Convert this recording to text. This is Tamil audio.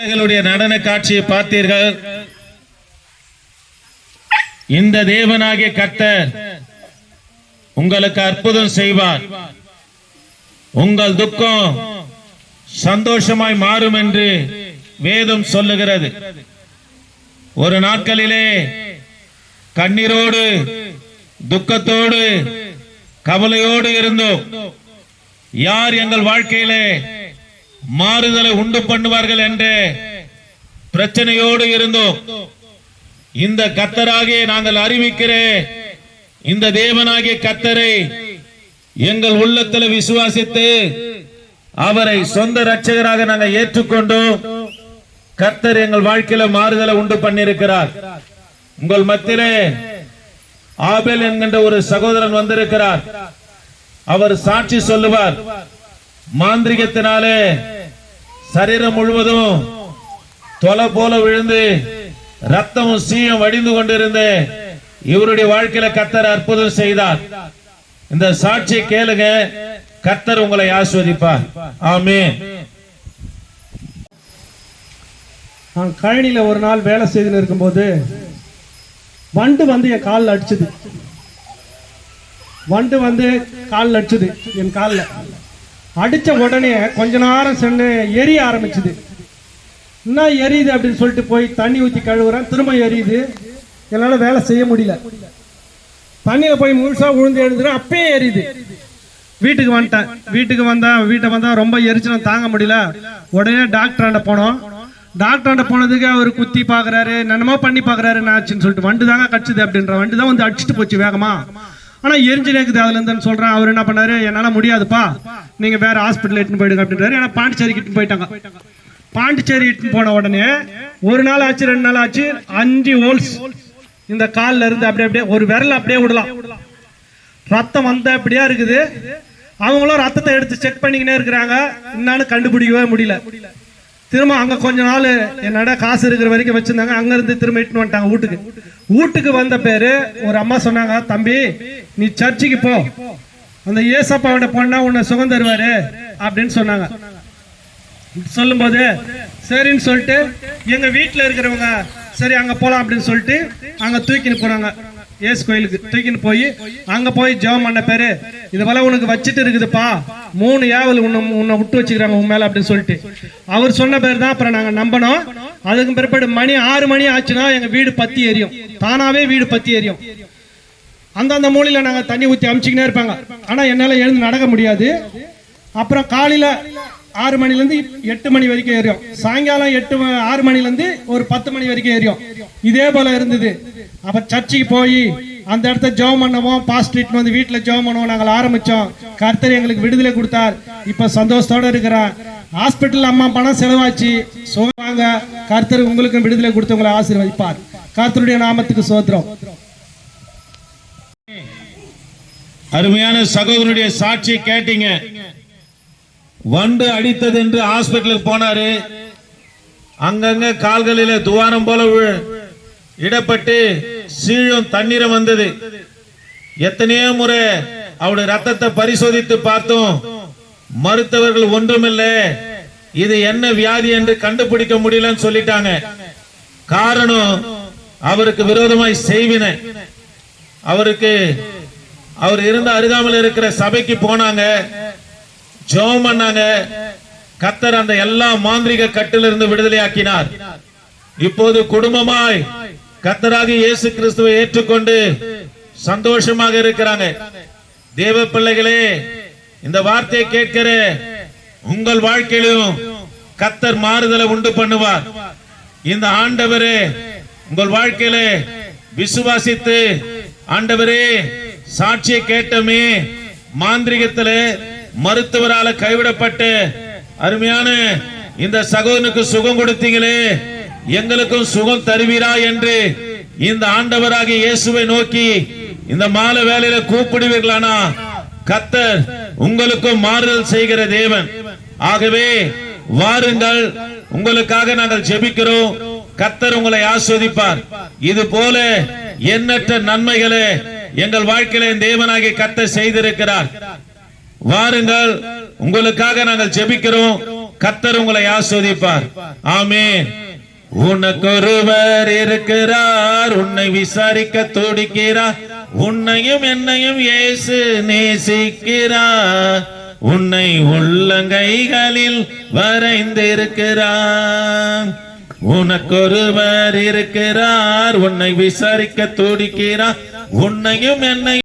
பிள்ளைகளுடைய நடன காட்சியை பார்த்தீர்கள். இந்த தேவனாகிய கர்த்தர் உங்களுக்கு அற்புதம் செய்வார். உங்கள் துக்கம் சந்தோஷமாய் மாறும் என்று வேதம் சொல்லுகிறது. ஒரு நாட்களிலே கண்ணீரோடு துக்கத்தோடு கவலையோடு இருந்தோம். யார் எங்கள் வாழ்க்கையிலே மாறுதலை உண்டு பண்ணுவார்கள் என்று பிரச்சனையோடு இருந்தோம். இந்த கத்தராகிய நாங்கள் அறிவிக்கிறேன் இந்த தேவனாகிய கத்தரை எங்கள் உள்ளத்தில் விசுவாசித்து அவரை சொந்த ரட்சகராக நாங்கள் ஏற்றுக்கொண்டோம் கர்த்தர் எங்கள் வாழ்க்கையில மாறுதலை உண்டு பண்ணியிருக்கிறார். உங்கள் மத்தியிலே ஆபேல் என்கின்ற ஒரு சகோதரன் வந்திருக்கிறார். அவர் சாட்சி சொல்லுவார். மாந்திரிகத்தினாலே சரீரம் முழுவதும் தொலை போல விழுந்து ரத்தமும் சீயம் வடிந்து கொண்டிருந்தேன் இவருடைய வாழ்க்கையில கத்தர் அற்புதம் செய்தார். இந்த சாட்சியை கேளுங்க. கத்தர் உங்களை ஆஸ்வதிப்பார் ஆமே நான் கழனியில் ஒரு நாள் வேலை செய்துன்னு இருக்கும்போது வண்டு வந்து என் காலில் அடிச்சுது. வண்டு வந்து காலில் அடிச்சுது என் காலில். அடித்த உடனே கொஞ்ச நேரம் சென்று எரிய ஆரம்பிச்சுது. என்ன எரியுது அப்படின்னு சொல்லிட்டு போய் தண்ணி ஊற்றி கழுவுறேன் திரும்ப எரியுது. என்னால் வேலை செய்ய முடியல. தண்ணியில் போய் முழுசாக விழுந்து எழுதுறேன் அப்பயே எரியுது. வீட்டுக்கு வந்துட்டேன். வீட்டுக்கு வந்தா வீட்டை வந்தா ரொம்ப எரிச்சலம் தாங்க முடியல. உடனே டாக்டராண்ட போனோம். டாக்டராண்ட போனதுக்கு அவர் குத்தி பார்க்குறாரு என்னென்னமோ பண்ணி பார்க்கறாரு என்னாச்சுன்னு சொல்லிட்டு வண்டு தாங்க கடிச்சுது அப்படின்ற வண்டு தான் வந்து அடிச்சுட்டு போச்சு வேகமா. ஆனா எரிஞ்சு நேக்குது அதுல இருந்துன்னு சொல்றேன். அவர் என்ன பண்ணாரு? என்னால முடியாதுப்பா. நீங்க வேற ஹாஸ்பிட்டல் இட்டுன்னு போயிடுங்க அப்படின்றாரு. ஏன்னா பாண்டிச்சேரிக்கு இட்டுன்னு போயிட்டாங்க. பாண்டிச்சேரி இட்டுன்னு போன உடனே ஒரு நாள் ஆச்சு ரெண்டு நாள் ஆச்சு அஞ்சு ஹோல்ஸ் இந்த கால்ல இருந்து அப்படியே அப்படியே ஒரு விரல் அப்படியே விடலாம். ரத்தம் வந்த அப்படியா இருக்குது? அவங்களும் ரத்தத்தை எடுத்து செக் பண்ணிக்கினே இருக்கிறாங்க. என்னன்னு கண்டுபிடிக்கவே முடியல. திரும்ப அங்க கொஞ்ச நாள் என்னடா காசு இருக்கிற வரைக்கும் வச்சிருந்தாங்க. அங்க இருந்து திரும்ப இட்டுன்னு வந்துட்டாங்க வீட்டுக்கு. வீட்டுக்கு வந்த பேரு ஒரு அம்மா சொன்னாங்க தம்பி நீ சர்ச்சுக்கு போ. அந்த ஏசப்பாவோட பொண்ணா உன்னை சுகம் தருவாரு அப்படின்னு சொன்னாங்க. சொல்லும்போது சரின்னு சொல்லிட்டு எங்க வீட்டுல இருக்கிறவங்க சரி அங்க போலாம் அப்படின்னு சொல்லிட்டு அங்க தூக்கின்னு போனாங்க. ஏசு கோயிலுக்கு தூக்கின்னு போய் அங்க போய் ஜெபம் பண்ண பேரு இது போல உனக்கு வச்சுட்டு இருக்குதுப்பா. மூணு ஏவல் உன்னை உன்னை விட்டு வச்சுக்கிறாங்க உன் மேல அப்படின்னு சொல்லிட்டு. அவர் சொன்ன பேர் தான் அப்புறம் நாங்க நம்பணும் அதுக்கு பிற்பாடு மணி ஆறு மணி ஆச்சுன்னா எங்க வீடு பத்தி எரியும். தானாவே வீடு பத்தி எரியும். அந்தந்த மூலையில நாங்க தண்ணி ஊத்தி அமிச்சிக்கினே இருப்பாங்க. ஆனா என்னால எழுந்து நடக்க முடியாது. அப்புறம் காலையில ஆறு மணிலேருந்து எட்டு மணி வரைக்கும் ஏறியும் சாயங்காலம் எட்டு ஆறு மணிலேருந்து ஒரு பத்து மணி வரைக்கும் ஏறியும் இதே போல இருந்தது. அப்ப சர்ச்சுக்கு போய் அந்த இடத்த ஜெபம் பண்ணவும் பாஸ்ட் இட்டுன்னு வந்து வீட்டுல ஜெபம் பண்ணுவோம் நாங்கள் ஆரம்பிச்சோம். கர்த்தர் எங்களுக்கு விடுதலை கொடுத்தார். இப்ப சந்தோஷத்தோட இருக்கிறேன் ஹாஸ்பிட்டல் அம்மா பணம் செலவாச்சு. வாங்க கர்த்தர் உங்களுக்கும் விடுதலை கொடுத்து உங்களை ஆசீர்வதிப்பார். கர்த்தருடைய நாமத்துக்கு சோத்திரம். அருமையான சகோதரனுடைய சாட்சியை கேட்டீங்க. வண்டு அடித்தது என்று ஹாஸ்பிட்டலுக்கு போனாரு. அங்கங்க கால்களில துவாரம் போல விழு- இடப்பட்டு சீழும் தண்ணீரை வந்தது. எத்தனையோ முறை அவருடைய ரத்தத்தை பரிசோதித்து பார்த்தோம். மருத்துவர்கள் ஒன்றுமில்லை. இது என்ன வியாதி என்று கண்டுபிடிக்க முடியலன்னு சொல்லிட்டாங்க. காரணம் அவருக்கு விரோதமாய் செய்வின. அவருக்கு அவர் இருந்த அருகாமையில் இருக்கிற சபைக்கு போனாங்க. ஜோம் பண்ணாங்க. கத்தர் அந்த எல்லா மாந்திரிக கட்டிலிருந்து விடுதலையாக்கினார். இப்போது குடும்பமாய் கத்தராக இயேசு கிறிஸ்துவை ஏற்றுக்கொண்டு சந்தோஷமாக இருக்கிறாங்க. தேவ பிள்ளைகளே இந்த வார்த்தையை கேட்கிற உங்கள் வாழ்க்கையிலும் கத்தர் மாறுதலை உண்டு பண்ணுவார். இந்த ஆண்டவரே உங்கள் வாழ்க்கையில விசுவாசித்து ஆண்டவரே சாட்சியை கேட்டமே மாந்திரிகத்திலே மருத்துவரால கைவிடப்பட்டு அருமையான இந்த சகோதரனுக்கு சுகம் கொடுத்தீங்களே. எங்களுக்கும் சுகம் தருவீரா என்று இந்த ஆண்டவராக இயேசுவை நோக்கி இந்த மாலை வேலையில கூப்பிடுவீர்களானா? கத்தர் உங்களுக்கும் மாறுதல் செய்கிற தேவன். ஆகவே வாருங்கள் உங்களுக்காக நாங்கள் ஜெபிக்கிறோம். கத்தர் உங்களை ஆஸ்வதிப்பார். இது போல எண்ணற்ற நன்மைகளை எங்கள் வாழ்க்கையில தேவனாகிய கத்தர் செய்திருக்கிறார். வாருங்கள். உங்களுக்காக நாங்கள் ஜெபிக்கிறோம். கத்தர் உங்களை ஆஸ்வதிப்பார். ஆமீன். உனக்கொருவர் இருக்கிறார். உன்னை விசாரிக்க துடிக்கிறார். உன்னையும் என்னையும் இயேசு நேசிக்கிறார். உன்னை உள்ளங்கைகளில் வரைந்திருக்கிறார். உனக்கொருவர் இருக்கிறார். உன்னை விசாரிக்க துடிக்கிறார். உன்னையும் என்னையும்